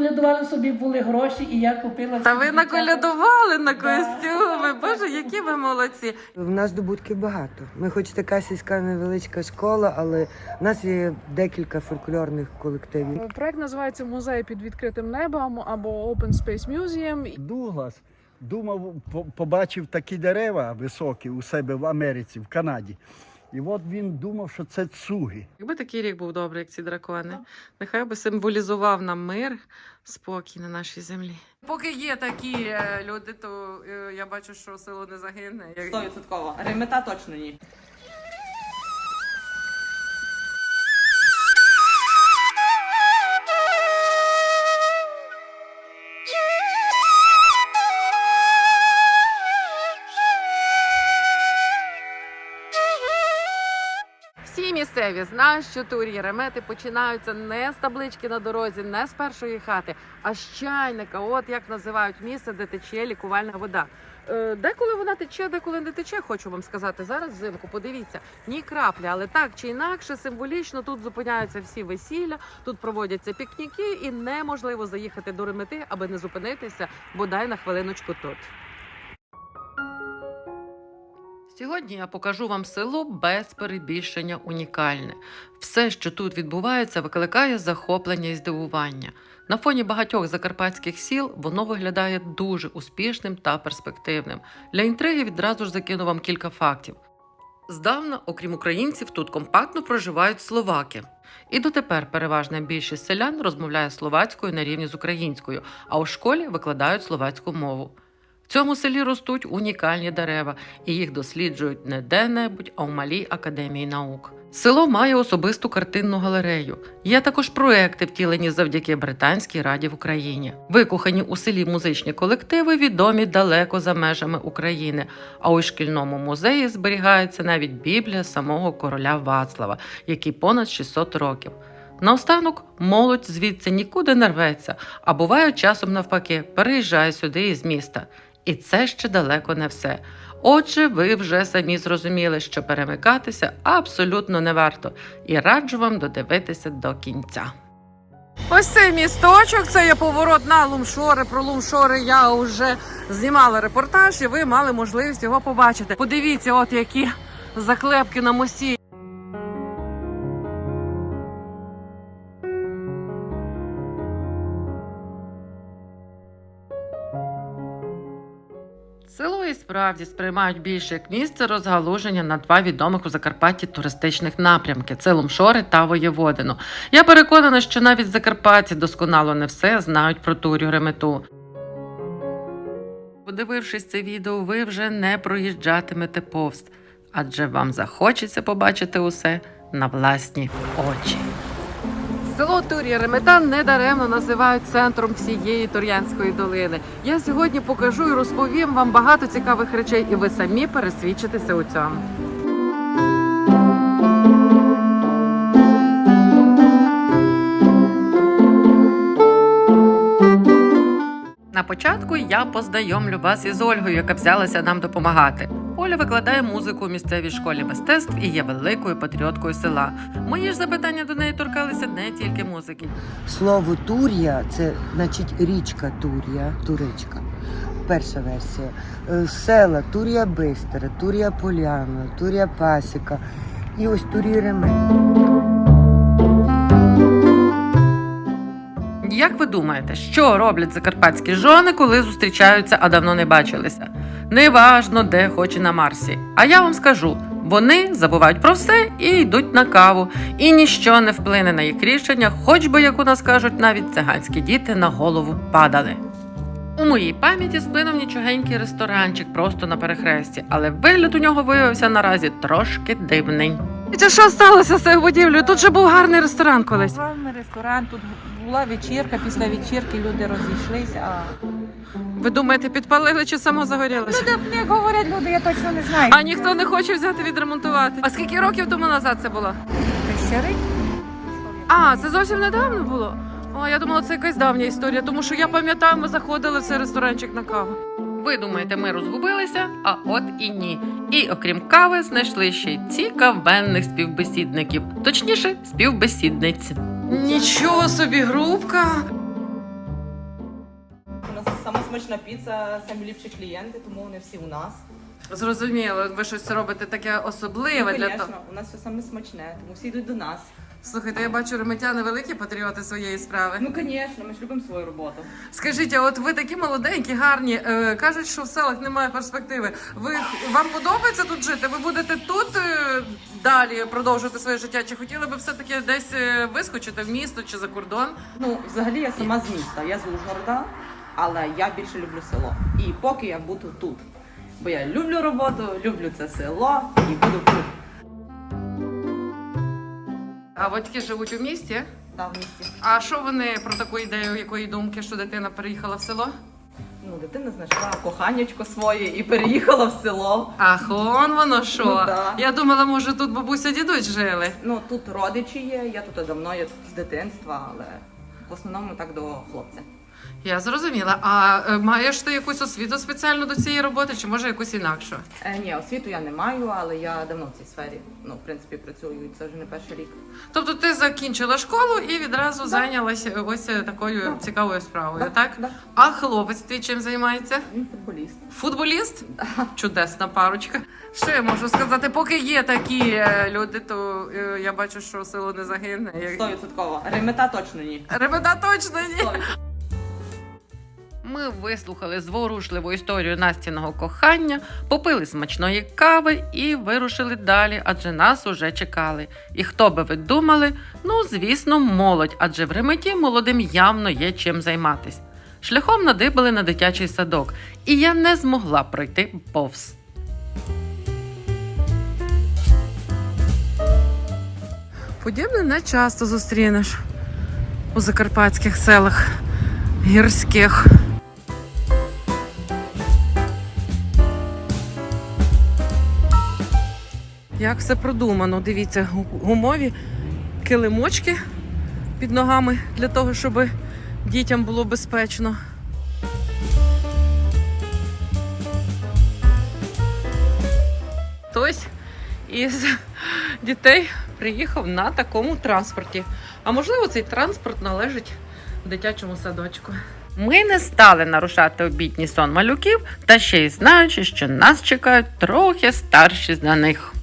наколядували собі, були гроші, і я купила. Та ви наколядували на Да. костюми. Боже, які ви молодці. В нас здобутків багато. Ми хоч така сільська невеличка школа, але в нас є декілька фольклорних колективів. Проект називається Музей під відкритим небом або Open Space Museum. Дуглас думав, по- побачив такі дерева високі у себе в Америці, в Канаді. І от він думав, що це цуги. Якби такий рік був добрий, як ці дракони, нехай би символізував нам мир, спокій на нашій землі. Поки є такі е, люди, то е, я бачу, що село не загине. Стовідсотково. Ремета точно ні. Всі місцеві знають, що турі ремети починаються не з таблички на дорозі, не з першої хати, а з чайника. От як називають місце, де тече лікувальна вода. Е, Деколи вона тече, деколи не тече, хочу вам сказати. Зараз взимку, подивіться, ні краплі, але так чи інакше, символічно тут зупиняються всі весілля, тут проводяться пікніки, і неможливо заїхати до ремети, аби не зупинитися бодай на хвилиночку тут. Сьогодні я покажу вам село без перебільшення унікальне. Все, що тут відбувається, викликає захоплення і здивування. На фоні багатьох закарпатських сіл воно виглядає дуже успішним та перспективним. Для інтриги відразу ж закину вам кілька фактів. Здавна, окрім українців, тут компактно проживають словаки. І дотепер переважна більшість селян розмовляє словацькою на рівні з українською, а у школі викладають словацьку мову. В цьому селі ростуть унікальні дерева, і їх досліджують не де-небудь, а у малій академії наук. Село має особисту картинну галерею. Є також проекти, втілені завдяки Британській раді в Україні. Викохані у селі музичні колективи відомі далеко за межами України. А у шкільному музеї зберігається навіть Біблія самого короля Вацлава, який понад 600 років. Наостанок молодь звідси нікуди не рветься, а буває часом навпаки, переїжджає сюди із міста. І це ще далеко не все. Отже, ви вже самі зрозуміли, що перемикатися абсолютно не варто, і раджу вам додивитися до кінця. Ось цей місточок, це є поворот на Лумшори. Про Лумшори я вже знімала репортаж, і ви мали можливість його побачити. Подивіться, от які заклепки на мості. Справді сприймають більше як місце розгалуження на два відомих у Закарпатті туристичних напрямки це Лумшори та Воєводину. Я переконана, що навіть закарпатці досконало не все знають про турю ремету. Подивившись це відео, ви вже не проїжджатимете повз, адже вам захочеться побачити усе на власні очі. Село Турія Реметан недаремно називають центром всієї Тур'янської долини. Я сьогодні покажу і розповім вам багато цікавих речей, і ви самі пересвідчитеся у цьому. Початку я познайомлю вас із Ольгою, яка взялася нам допомагати. Оля викладає музику у місцевій школі мистецтв і є великою патріоткою села. Мої ж запитання до неї торкалися не тільки музики. Слово Тур'я це значить річка Тур'я, туречка. Перша версія. Е, Села Тур'я Бистера, Тур'я Поляна, Тур'я Пасіка і ось Тур'я Ремет. Як ви думаєте, що роблять закарпатські жони, коли зустрічаються, а давно не бачилися? Неважно, де хоч і на Марсі. А я вам скажу: вони забувають про все і йдуть на каву, і ніщо не вплине на їх рішення, хоч би, як у нас кажуть, навіть циганські діти на голову падали. У моїй пам'яті сплинув нічогенький ресторанчик просто на перехресті, але вигляд у нього виявився наразі трошки дивний. Це що сталося з цією будівлею? Тут же був гарний ресторан колись. Гарний ресторан, тут була вечірка, після вечірки люди розійшлися. А... Ви думаєте, підпалили чи само загорілося? Люди, як говорять люди, я точно не знаю. А ніхто не хоче взяти відремонтувати. А скільки років тому назад це було? А, це зовсім недавно було. О, я думала, це якась давня історія, тому що я пам'ятаю, ми заходили в цей ресторанчик на каву. Ви думаєте, ми розгубилися? А от і ні. І окрім кави, знайшли ще й цікавенних співбесідників, точніше, співбесідниць. Нічого собі грубка. У нас сама смачна піца, найліпші клієнти, тому вони всі у нас. Зрозуміло, ви щось робите таке особливе ну, для того. У нас все саме смачне, тому всі йдуть до нас. Слухайте, я бачу реметяни великі патріоти своєї справи. Ну, звісно, ми ж любимо свою роботу. Скажіть, а от ви такі молоденькі, гарні. Е, кажуть, що в селах немає перспективи. Ви вам подобається тут жити? Ви будете тут е, далі продовжувати своє життя? Чи хотіли би все таки десь е, вискочити в місто чи за кордон? Ну, взагалі я сама з міста, я з Ужгорода, але я більше люблю село. І поки я буду тут. Бо я люблю роботу, люблю це село і буду тут. А батьки живуть у місті. Так, в місті. А що вони про таку ідею, якої думки, що дитина переїхала в село? Ну, дитина знайшла коханечко своє і переїхала в село. Ах, он воно що. Ну, да. Я думала, може тут бабуся дідусь жили. Ну, тут родичі є, я тут давно, я тут з дитинства, але в основному так до хлопця. Я зрозуміла. А е, маєш ти якусь освіту спеціально до цієї роботи, чи може якусь інакшу? Е, ні, освіту я не маю, але я давно в цій сфері. Ну, в принципі, працюю, і це вже не перший рік. Тобто ти закінчила школу і відразу зайнялася ось такою Так. цікавою справою, Так, так? да. А хлопець твій чим займається? Він футболіст. Футболіст? Чудесна парочка. Що я можу сказати? Поки є такі е, люди, то е, я бачу, що село не загине. Як- Стовідсотково. Ремета точно ні. Ребята точно ні. Стовідсотково. Ми вислухали зворушливу історію Настіного кохання, попили смачної кави і вирушили далі, адже нас уже чекали. І хто би ви думали? Ну, звісно, молодь, адже в Реметі молодим явно є чим займатись. Шляхом надибали на дитячий садок, і я не змогла пройти повз. Подібне не часто зустрінеш у закарпатських селах гірських. Як все продумано, дивіться, гумові килимочки під ногами для того, щоб дітям було безпечно. Хтось із дітей приїхав на такому транспорті. А можливо, цей транспорт належить дитячому садочку. Ми не стали нарушати обідній сон малюків, та ще й знаючи, що нас чекають трохи старші за них.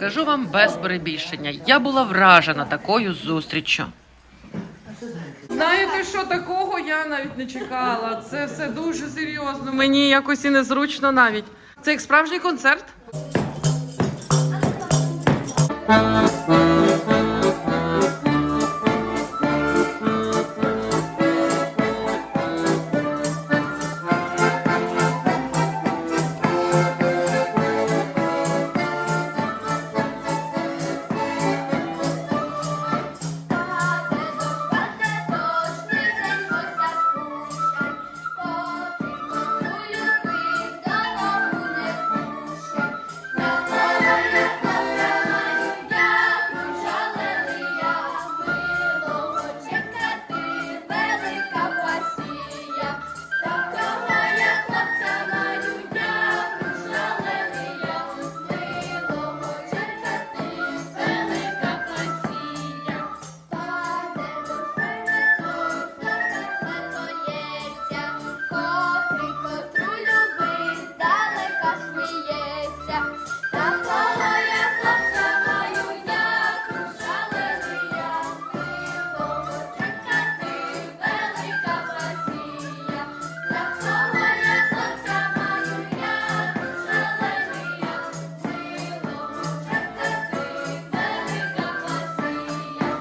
Скажу вам без перебільшення, я була вражена такою зустріччю. Знаєте, що такого я навіть не чекала. Це все дуже серйозно. Мені якось і незручно навіть. Це як справжній концерт.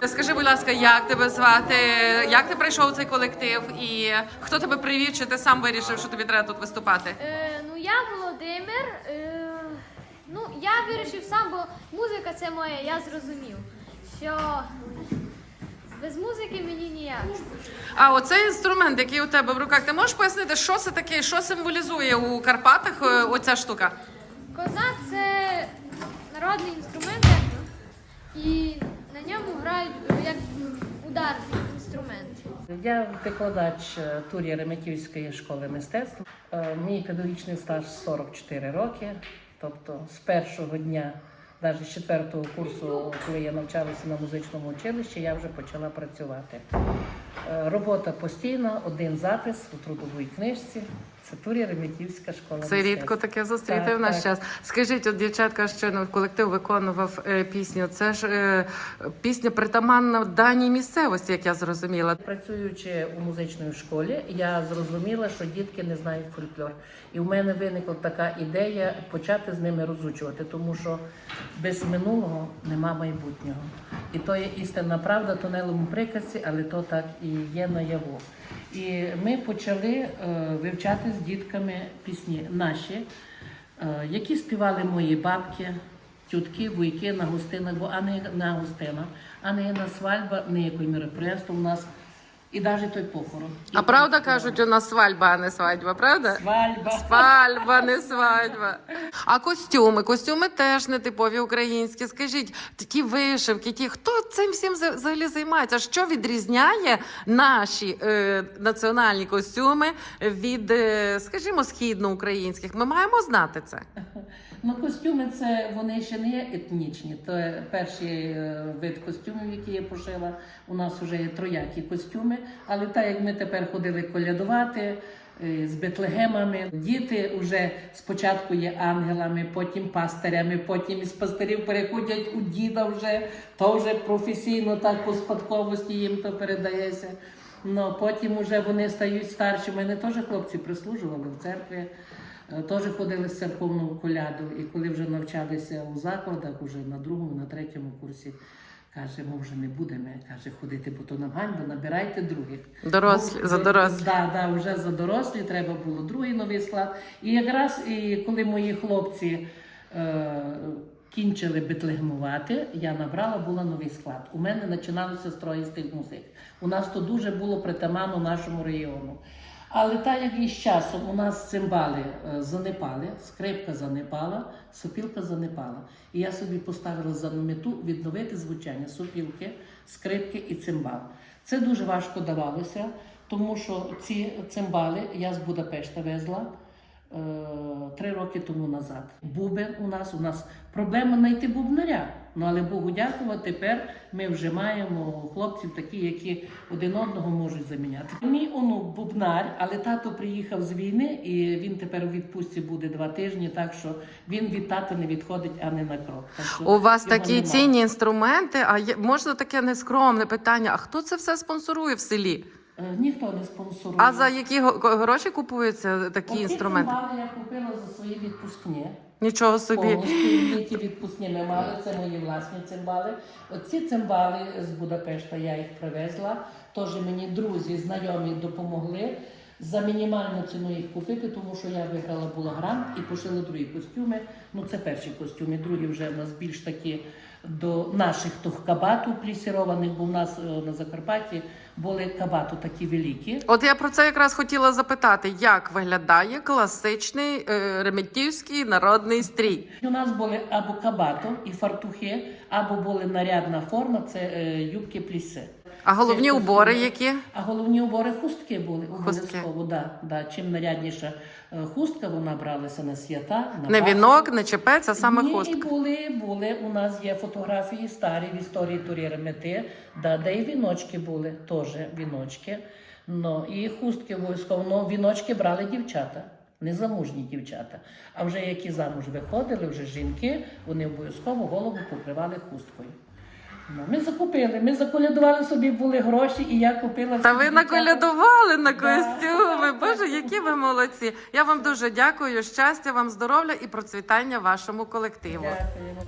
Скажи, будь ласка, як тебе звати? Як ти прийшов в цей колектив? І хто тебе привів? Чи ти сам вирішив, що тобі треба тут виступати? Е, ну я Володимир. Е, ну я вирішив сам, бо музика це моя, я зрозумів, що без музики мені ніяк. А оцей інструмент, який у тебе в руках, ти можеш пояснити, що це таке, що символізує у Карпатах е, оця штука? Козак це народний інструмент, і на ньому грають е, як ударний інструмент. Я викладач е, турі Реметівської школи мистецтв. Е, Мій педагогічний стаж 44 роки. Тобто з першого дня, Навіть з четвертого курсу, коли я навчалася на музичному училищі, я вже почала працювати. Е, Робота постійна, один запис у трудовій книжці. Це Турія Реметівська школа. Це мистецтв. рідко таке зустріти Так, в наш так. час. Скажіть, от дівчатка щойно колектив виконував е, пісню. Це ж е, пісня притаманна даній місцевості, як я зрозуміла. Працюючи у музичній школі, я зрозуміла, що дітки не знають фольклор. І в мене виникла така ідея почати з ними розучувати, тому що без минулого нема майбутнього. І то є істинна правда, тонелому приказці, але то так і є наяву. І ми почали е, вивчати з дітками пісні наші, е, які співали мої бабки, тютки, вуйки на гостинах, бо а не на гостинах, а не на свальба, не якої мероприємство у нас. І навіть той похорон. А правда кажуть, у нас свадьба, а не свадьба, правда? Свадьба. Свадьба, не свадьба. А костюми? Костюми теж не типові українські. Скажіть, ті вишивки, ті хто цим всім взагалі займається? Що відрізняє наші е, національні костюми від, е, скажімо, східноукраїнських? Ми маємо знати це. Ну, костюми це вони ще не є етнічні. То перший е, вид костюмів, які я пошила. У нас вже є троякі костюми. Але так як ми тепер ходили колядувати е, з бетлегемами, діти вже спочатку є ангелами, потім пастирями, потім із пастирів переходять у діда вже, то вже професійно так по спадковості їм то передається. Ну, потім вже вони стають старші. У мене теж хлопці прислужували в церкві. Е, Теж ходили з церковного коляду, і коли вже навчалися у закладах, уже на другому, на третьому курсі, каже, ми вже не будемо каже, ходити, бо то нам ганьба, набирайте других. Дорослі, за дорослі. Да, да, вже за дорослі треба було другий новий склад. І якраз і коли мої хлопці е, кінчили битлегмувати, я набрала була новий склад. У мене починалося з троїстих музик. У нас то дуже було притаманно нашому регіону. Але так як із часом у нас цимбали е, занепали, скрипка занепала, сопілка занепала. І я собі поставила за мету відновити звучання сопілки, скрипки і цимбал. Це дуже важко давалося, тому що ці цимбали я з Будапешта везла е, три роки тому назад. Бубен у нас, у нас проблема знайти бубнаря. Ну але Богу дякувати, тепер ми вже маємо хлопців такі, які один одного можуть заміняти. Мій онук бубнар, але тато приїхав з війни, і він тепер у відпустці буде два тижні, так що він від тата не відходить, а не на крок. Так що У вас такі нема. цінні інструменти. А є, можна таке нескромне питання? А хто це все спонсорує в селі? Е, Ніхто не спонсорує. А за які гроші купуються такі Оці інструменти? я купила за свої відпускні. Нічого собі. Повністю які відпускні не мали, це мої власні цимбали. Оці цимбали з Будапешта я їх привезла. Тож мені друзі, знайомі допомогли за мінімальну ціну їх купити, тому що я виграла була грант і пошила другі костюми. Ну це перші костюми, другі вже в нас більш такі до наших кабату плісірованих, бо в нас е, на Закарпатті були кабату такі великі. От я про це якраз хотіла запитати, як виглядає класичний е, реметівський народний стрій. У нас були або кабато і фартухи, або були нарядна форма, це е, юбки плісе. А головні убори які? А головні убори хустки були обов'язково. Да, да. Чим нарядніша е, хустка, вона бралася на свята, на Не Пасху. вінок, не чепець, а саме Ні, і хустка. були, були. У нас є фотографії старі в історії Турі Ремети, да, де і віночки були, теж віночки. Ну, і хустки обов'язково. Ну, віночки брали дівчата, незамужні дівчата. А вже які замуж виходили, вже жінки, вони обов'язково голову покривали хусткою. Ну, ми закупили, ми заколядували собі, були гроші, і я купила. Та ви наколядували на Да. костюми. Боже, які ви молодці! Я вам дуже дякую. Щастя вам, здоров'я і процвітання вашому колективу. Дякуємо.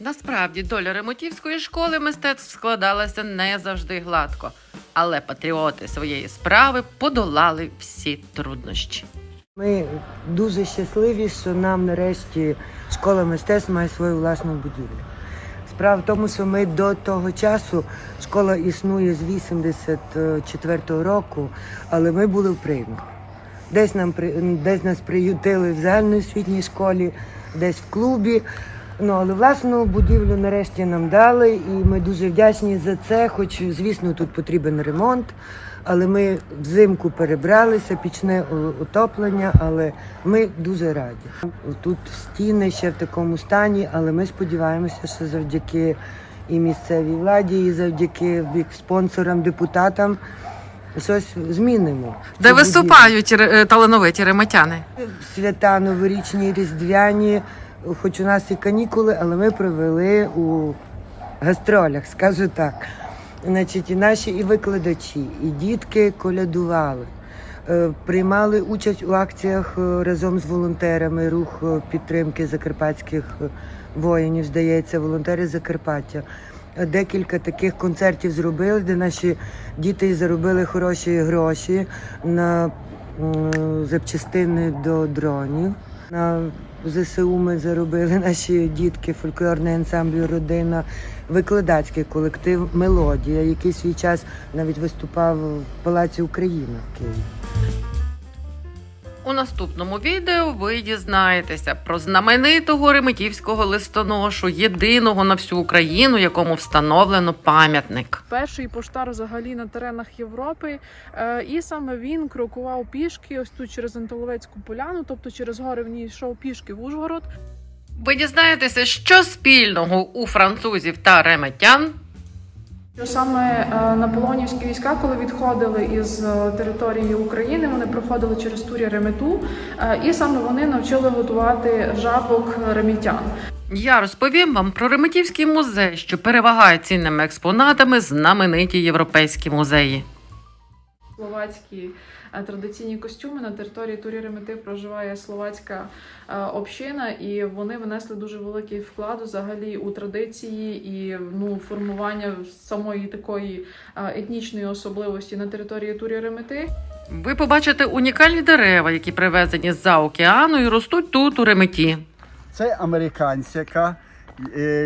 Насправді доля Ремотівської школи мистецтв складалася не завжди гладко, але патріоти своєї справи подолали всі труднощі. Ми дуже щасливі, що нам нарешті школа мистецтв має свою власну будівлю. Справа в тому, що ми до того часу школа існує з 84-го року, але ми були в приймах. Десь нам при- десь нас приютили в загальноосвітній школі, десь в клубі. Ну, але власну будівлю нарешті нам дали, і ми дуже вдячні за це. Хоч, звісно, тут потрібен ремонт. Але ми взимку перебралися, пічне отоплення, але ми дуже раді. Тут стіни ще в такому стані, але ми сподіваємося, що завдяки і місцевій владі, і завдяки бік спонсорам, депутатам щось змінимо. Де виступають ре- талановиті реметяни? Свята новорічні, різдвяні, хоч у нас і канікули, але ми провели у гастролях, скажу так. Значить, і наші і викладачі, і дітки колядували, е, приймали участь у акціях е, разом з волонтерами, рух е, підтримки закарпатських воїнів, здається, волонтери Закарпаття. Декілька таких концертів зробили, де наші діти заробили хороші гроші на запчастини до дронів. На ЗСУ ми заробили наші дітки, фольклорний ансамбль Родина, викладацький колектив Мелодія, який свій час навіть виступав в Палаці Україна в Києві. У наступному відео ви дізнаєтеся про знаменитого реметівського листоношу, єдиного на всю Україну, якому встановлено пам'ятник. Перший поштар взагалі на теренах Європи, е, і саме він крокував пішки ось тут через Антоловецьку поляну, тобто через гори в ній йшов пішки в Ужгород. Ви дізнаєтеся, що спільного у французів та реметян. Що саме е, наполеонівські війська, коли відходили із е, території України, вони проходили через Турі Ремету, е, і саме вони навчили готувати жабок ремітян. Я розповім вам про Реметівський музей, що перевагає цінними експонатами знамениті європейські музеї. Словацькі традиційні костюми на території Турі Ремети проживає словацька е, община, і вони внесли дуже великий вклад взагалі у традиції і ну формування самої такої е, етнічної особливості на території Турі Ремети. Ви побачите унікальні дерева, які привезені з-за океану і ростуть тут, у Реметі. Це американська е,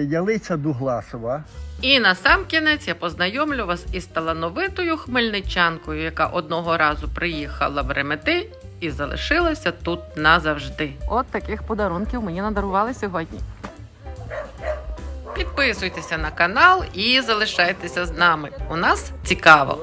ялиця Дугласова. І на сам кінець я познайомлю вас із талановитою хмельничанкою, яка одного разу приїхала в Ремети і залишилася тут назавжди. От таких подарунків мені надарували сьогодні. Підписуйтеся на канал і залишайтеся з нами. У нас цікаво.